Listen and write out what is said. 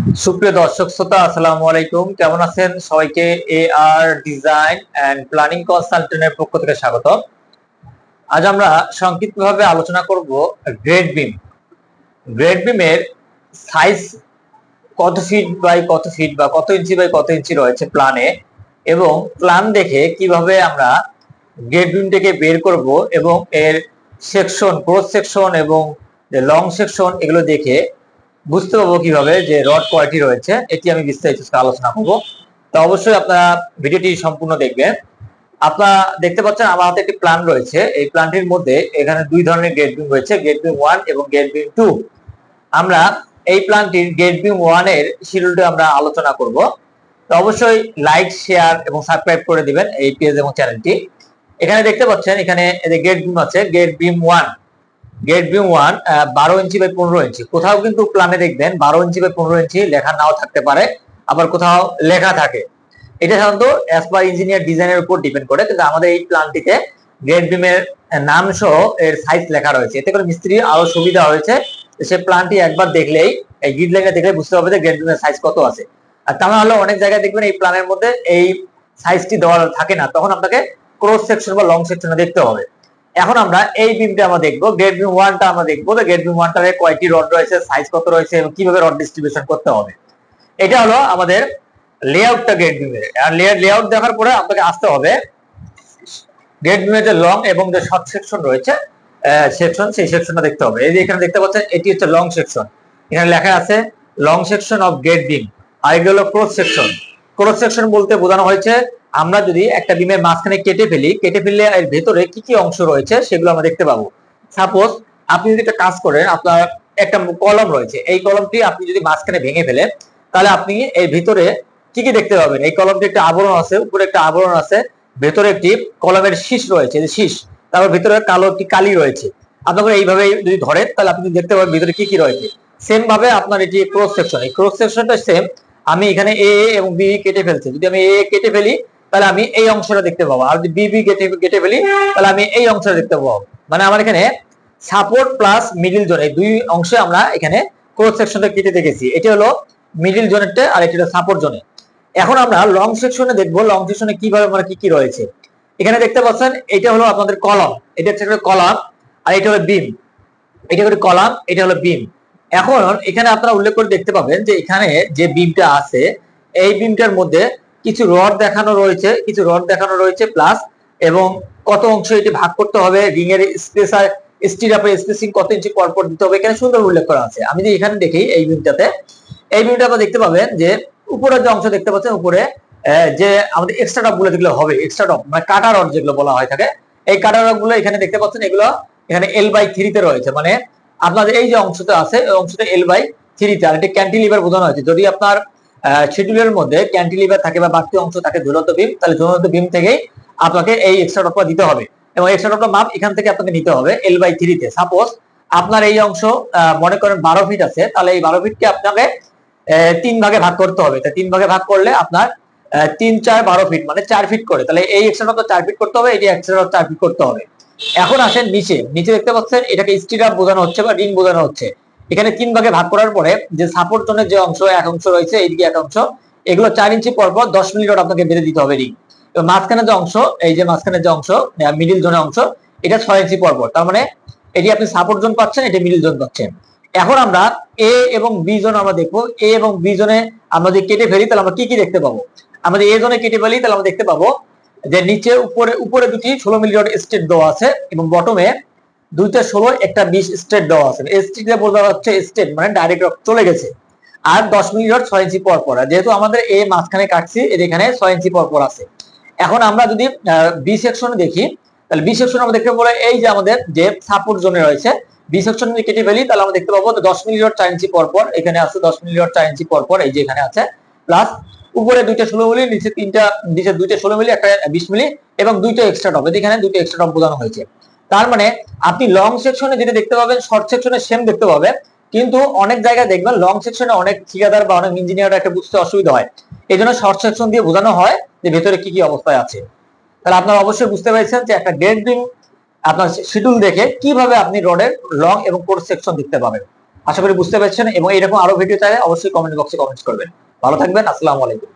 সুপ্রিয় দর্শক, শ্রোতা, আসসালামু আলাইকুম। কেমন আছেন? সবাইকে A R design and planning কনসালটেন্টের পক্ষ থেকে স্বাগত। আজ আমরা সংক্ষিপ্তভাবে আলোচনা করব গ্রেড বিম। গ্রেড বিমের সাইজ কত ফিট বাই কত ফিট বা কত ইঞ্চি বাই কত ইঞ্চি রয়েছে প্ল্যানে এবং প্ল্যান দেখে কীভাবে আমরা গ্রেড বিমটাকে বের করব এবং এর সেকশন, ক্রস সেকশন এবং লং সেকশন, এগুলো দেখে বুঝতে পারব কীভাবে যে রড কোয়ালিটি রয়েছে, এটি আমি বিস্তারিত আলোচনা করব। তো অবশ্যই আপনারা ভিডিওটি সম্পূর্ণ দেখবেন। আপনারা দেখতে পাচ্ছেন আমার হাতে একটি প্ল্যান রয়েছে। এই প্ল্যানটির মধ্যে এখানে দুই ধরনের গেট বিম রয়েছে গেট বিম ওয়ান এবং গেট বিম টু আমরা এই প্ল্যানটির গেট বিম ওয়ানের শিডিউলটি আমরা আলোচনা করব। তো অবশ্যই লাইক শেয়ার এবং সাবস্ক্রাইব করে দিবেন এই পেজ এবং চ্যানেলটি এখানে দেখতে পাচ্ছেন, এখানে গেট বিম আছে grade beam one grade beam one বারো ইঞ্চি বাই পনেরো ইঞ্চি। কোথাও কিন্তু প্ল্যানে দেখবেন বারো ইঞ্চি বাই পনেরো ইঞ্চি লেখা নাও থাকতে পারে, আবার কোথাও লেখা থাকে। এটা সাধারণত অ্যাজ পার ইঞ্জিনিয়ার ডিজাইনের উপর ডিপেন্ড করে, কিন্তু আমাদের এই প্ল্যানটিতে গেট বিমের নাম সহ এর সাইজ লেখা রয়েছে। এতে করে মিস্ত্রি আরও সুবিধা হয়েছে সে প্ল্যানটি একবার দেখলেই, এই গিড লাইনে দেখলে বুঝতে হবে যে গেট বিমের সাইজ কত আছে। আর তা হলে অনেক জায়গায় দেখবেন এই প্ল্যানের মধ্যে এই সাইজটি দেওয়া থাকে না, তখন আপনাকে ক্রস সেকশন বা লং সেকশনে দেখতে হবে। এখন আমরা এই বিমটা আমরা দেখব গেট বিম ওয়ানটা আমরা দেখব যে গেট বিম ওয়ানটার কয়টি রড রয়েছে সাইজ কত রয়েছে এবং কীভাবে রড ডিস্ট্রিবিউশন করতে হবে। এটা হলো আমাদের লেআউটটা গেট বিমের আর লেআউট দেখার পরে আপনাকে আসতে হবে গেট বিমের যে লং এবং যে শর্ট সেকশন রয়েছে সেকশন সেই সেকশনটা দেখতে হবে। এই যে এখানে দেখতে পাচ্ছেন, এটি হচ্ছে লং সেকশন এখানে লেখা আছে long section of grade beam আর এগুলো হলো ক্রস সেকশন ক্রস সেকশন বলতে বোঝানো হয়েছে আমরা যদি একটা ডিমের মাঝখানে কেটে ফেলি, কেটে ফেললে এর ভেতরে কি কি অংশ রয়েছে সেগুলো আমরা দেখতে পাবো। সাপোজ আপনি যদি একটা কাজ করেন, আপনার একটা কলম রয়েছে, এই কলমটি আপনি যদি মাঝখানে ভেঙে ফেলেন, তাহলে আপনি এর ভিতরে কি কি দেখতে পাবেন? এই কলমটি একটা আবরণ আছে, উপরে একটা আবরণ আছে, ভেতরে একটি কলমের শীষ রয়েছে শীষ তারপর ভিতরে কালো একটি কালি রয়েছে। আপনাকে এইভাবে যদি ধরেন, তাহলে আপনি দেখতে পাবেন ভিতরে কি কি রয়েছে। সেম ভাবে আপনার এটি ক্রস সেকশন এই ক্রস সেকশনটা সেম আমি এখানে এ এবং বি কেটে ফেলছি। যদি আমি এ কেটে ফেলি তাহলে আমি এই অংশটা দেখতে পাবো। আর যদি বিবি কেটে কেটে ফেলি তাহলে আমি এই অংশটা দেখতে পাবো। মানে আমার এখানে সাপোর্ট প্লাস মিডিল জোন এই দুই অংশে আমরা এখানে ক্রস সেকশনটা কেটে দেখেছি। এটা হলো মিডিল জোনেরটা আর এটা সাপোর্ট জোনে এখন আমরা লং সেকশনে দেখব লং সেকশনে কীভাবে মানে কি কি রয়েছে। এখানে দেখতে পাচ্ছেন, এটা হলো আপনাদের কলম এটা হচ্ছে কলাম আর এটা হলো বিম এটা হলো কলাম এটা হলো বিম এখন এখানে আপনারা উল্লেখ করে দেখতে পাবেন যে এখানে যে বিমটা আছে, এই বিমটার মধ্যে কিছু রড দেখানো রয়েছে, কিছু রড দেখানো রয়েছে প্লাস এবং কত অংশ এটি ভাগ করতে হবে রিং এর স্পেস আর স্পেসিং কত ইঞ্চি পরপর দিতে হবে, এখানে সুন্দর উল্লেখ করা আছে। আমি যদি এখানে দেখি এই বিমটাতে এই বিমটা আপনারা দেখতে পাবেন যে উপরের যে অংশ দেখতে পাচ্ছেন, উপরে যে আমাদের এক্সট্রা টপগুলো যেগুলো হবে এক্সট্রা টপ মানে কাটা রড যেগুলো বলা হয় থাকে, এই কাটা রডগুলো এখানে দেখতে পাচ্ছেন, এগুলো এখানে এল বাই থ্রিতে রয়েছে মানে আপনাদের এই যে অংশটা আছে অংশটা এল বাই থ্রিতে আর এটি ক্যান্টিলিভার বোঝানো হয়েছে। যদি আপনার শিডিউলের মধ্যে ক্যান্টিলিভার থাকে বা বাড়তি অংশ থাকে ঝুলন্ত বিম তাহলে ঝুলন্ত বিম থেকেই আপনাকে এই এক্সট্রা টপটা দিতে হবে। এবং এক্সট্রা টপটা মাপ এখান থেকে আপনাকে নিতে হবে এল বাই থ্রিতে সাপোজ আপনার এই অংশ মনে করেন বারো ফিট আছে, তাহলে এই বারো ফিটকে আপনাকে তিন ভাগে ভাগ করতে হবে। তাই তিন ভাগে ভাগ করলে আপনার তিন, চার, বারো ফিট মানে চার ফিট করে। তাহলে এই এক্সট্রা টপটা চার ফিট করতে হবে, এই এক্সট্রা টপ চার ফিট করতে হবে। এখন আসেন নিচে। নিচে দেখতে পাচ্ছেন, এটাকে স্টিরাপ বোঝানো হচ্ছে বা রিং বোঝানো হচ্ছে। এখানে তিন ভাগে ভাগ করার পরে যে সাপোর্ট জোনের যে অংশ, এক অংশ রয়েছে এইদিকে এক অংশ, এগুলো চার ইঞ্চি পর পর দশ রড আপনাকে বেঁধে দিতে হবে রিং এবং মাঝখানে যে অংশ, এই যে মাঝখানে যে অংশ মিডিল জোনের অংশ, এটা ছয় ইঞ্চি পর পর। তার মানে এটি আপনি সাপোর্ট জোন পাচ্ছেন, এটি মিডিল জোন পাচ্ছেন। এখন আমরা এ এবং বি জোন আমরা দেখব। এ এবং বি জোনে আমরা যদি কেটে ফেলি, তাহলে আমরা কি কি দেখতে পাবো? আমাদের এ জোনে কেটে ফেলি, তাহলে আমরা দেখতে পাবো যে নিচে উপরে উপরে দুটি ষোলো মিলি রড স্টেট দেওয়া আছে এবং বটমে দুইটা ষোলো, একটা বিশ স্টেট দেওয়া আছে। স্টেটে বোঝা যাচ্ছে স্টেট মানে ডাইরেক্ট চলে গেছে। আর দশ মিনিট ছয় ইঞ্চি পর পর। যেহেতু আমাদের এ মাঝখানে কাটছি এর এখানে ছয় ইঞ্চি পর পর আছে। এখন আমরা যদি বি সেকশনে দেখি, তাহলে বি সেকশন আমরা দেখতে বলে, এই যে আমাদের যে সাপোর্ট জোনে রয়েছে বি সেকশন যদি কেটে ফেলি, তাহলে আমরা দেখতে পাবো দশ মিলি রড চার ইঞ্চি পর পর, এখানে আছে দশ মিনিট চার ইঞ্চি পর পর, এই যে এখানে আছে। প্লাস উপরে দুইটা ষোলো মিলি, নিচে তিনটা, নিচে দুইটা ষোলো মিলি, একটা বিশ মিলি, এবং দুইটা এক্সট্রা টপ এখানে দুইটা এক্সট্রা টপ বোঝানো হয়েছে। তার মানে আপনি লং সেকশনে যেটা দেখতে পাবেন শর্ট সেকশনে সেম দেখতে পাবেন, কিন্তু অনেক জায়গায় দেখবেন লং সেকশনে অনেক ঠিকাদার বা অনেক ইঞ্জিনিয়ার একটা বুঝতে অসুবিধা হয়। এই জন্য শর্ট সেকশন দিয়ে বোঝানো হয় যে ভেতরে কি কি অবস্থায় আছে। তাহলে আপনারা অবশ্যই বুঝতে পেরেছেন যে একটা গ্রেড বিম আপনার শিডিউল দেখে কীভাবে আপনি রডের লং এবং কোর্স সেকশন দেখতে পাবেন। আশা করি বুঝতে পেরেছেন এবং এরকম আরও ভিডিও চাইলে অবশ্যই কমেন্ট বক্সে কমেন্ট করবেন। ভালো থাকবেন, আসসালামু আলাইকুম।